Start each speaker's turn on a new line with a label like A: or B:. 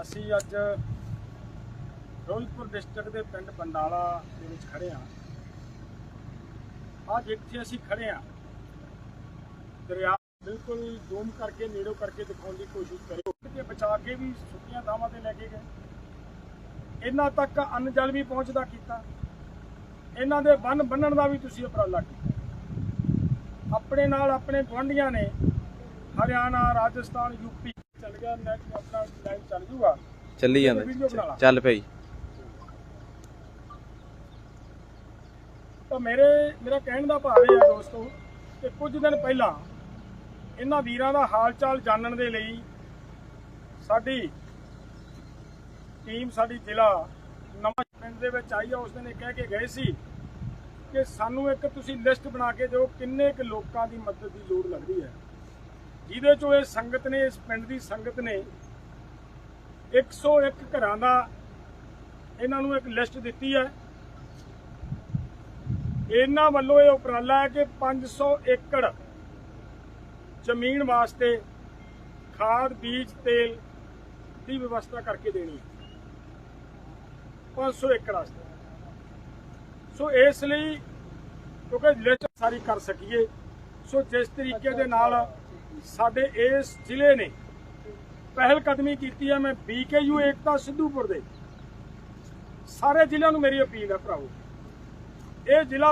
A: ਅਸੀਂ ਅੱਜ ਫਿਰੋਜ਼ਪੁਰ ਡਿਸਟ੍ਰਿਕਟ ਦੇ ਪਿੰਡ ਬੰਡਾਲਾ ਦੇ ਵਿੱਚ ਖੜੇ ਹਾਂ। ਅੱਜ ਇੱਥੇ ਅਸੀਂ ਖੜੇ ਹਾਂ। ਦਰਿਆ ਬਿਲਕੁਲ ਜ਼ੂਮ ਕਰਕੇ, ਨੇੜੋਂ ਕਰਕੇ ਦਿਖਾਉਣ ਦੀ ਕੋਸ਼ਿਸ਼ ਕਰਿਓ। ਕਿ ਬਚਾ ਕੇ ਵੀ ਸੁੱਕੀਆਂ ਥਾਵਾਂ ਤੇ ਲੈ ਕੇ ਗਏ। ਇਹਨਾਂ ਤੱਕ ਅੰਨ ਜਲ ਵੀ ਪਹੁੰਚਦਾ ਕੀਤਾ। ਇਹਨਾਂ ਦੇ ਬੰਨ ਬੰਨਣ ਦਾ ਵੀ ਤੁਸੀਂ ਉਪਰਾਲਾ ਕੀਤਾ। ਆਪਣੇ ਨਾਲ ਆਪਣੇ ਗੁਆਂਢੀਆਂ ਨੇ ਹਰਿਆਣਾ ਰਾਜਸਥਾਨ ਯੂਪੀ ਚੱਲ ਗਿਆ ਨੈਟ ਆਪਣਾ ਲਾਈਵ ਚੱਲ ਜੂਗਾ।
B: ਚੱਲੀ ਜਾਂਦਾ। ਚੱਲ ਪਈ
A: ਤਾਂ ਮੇਰੇ ਮੇਰਾ ਕਹਿਣ ਦਾ ਭਾਵ ਇਹ ਹੈ ਦੋਸਤੋ ਕਿ ਕੁਝ ਦਿਨ ਪਹਿਲਾਂ ਇਹਨਾਂ ਵੀਰਾਂ ਦਾ ਹਾਲ ਚਾਲ ਜਾਣਨ ਦੇ ਲਈ ਸਾਡੀ ਟੀਮ ਸਾਡੀ ਜ਼ਿਲ੍ਹਾ ਨਵਾਂ ਪਿੰਡ ਦੇ ਵਿੱਚ ਆਈ ਆ। ਉਸ ਦਿਨ ਇਹ ਕਹਿ ਕੇ ਗਏ ਸੀ ਕਿ ਸਾਨੂੰ ਇੱਕ ਤੁਸੀਂ ਲਿਸਟ ਬਣਾ ਕੇ ਦਿਓ ਕਿੰਨੇ ਕੁ ਲੋਕਾਂ ਦੀ ਮਦਦ ਦੀ ਲੋੜ ਲੱਗਦੀ ਹੈ। ਜਿਹਦੇ ਚੋਂ ਇਹ ਸੰਗਤ ਨੇ, ਇਸ ਪਿੰਡ ਦੀ ਸੰਗਤ ਨੇ 101 ਘਰਾਂ ਦਾ ਇਹਨਾਂ ਨੂੰ ਇੱਕ ਲਿਸਟ ਦਿੱਤੀ ਹੈ। ਇਹਨਾਂ ਵੱਲੋਂ ਇਹ ਉਪਰਾਲਾ ਹੈ ਕਿ 500 ਏਕੜ ਜ਼ਮੀਨ ਵਾਸਤੇ ਖਾਦ, ਬੀਜ, ਤੇਲ ਦੀ ਵਿਵਸਥਾ ਕਰਕੇ ਦੇਣੀ ਹੈ। 500 ਏਕੜ ਵਾਸਤੇ। ਸੋ ਇਸ ਲਈ ਕਿਉਂਕਿ ਲਿਸਟ ਸਾਰੀ ਕਰ ਸਕੀਏ। ਸੋ ਜਿਸ ਤਰੀਕੇ ਦੇ ਨਾਲ ਸਾਡੇ ਇਸ ਜ਼ਿਲ੍ਹੇ ਨੇ ਪਹਿਲ ਕਦਮੀ ਕੀਤੀ ਹੈ। ਮੈਂ ਬੀਕੇਯੂ ਏਕਤਾ ਸਿੱਧੂਪੁਰ ਦੇ ਸਾਰੇ ਜ਼ਿਲ੍ਹਿਆਂ ਨੂੰ ਮੇਰੀ ਅਪੀਲ ਹੈ ਭਰਾਵੋ। ਇਹ ਜ਼ਿਲ੍ਹਾ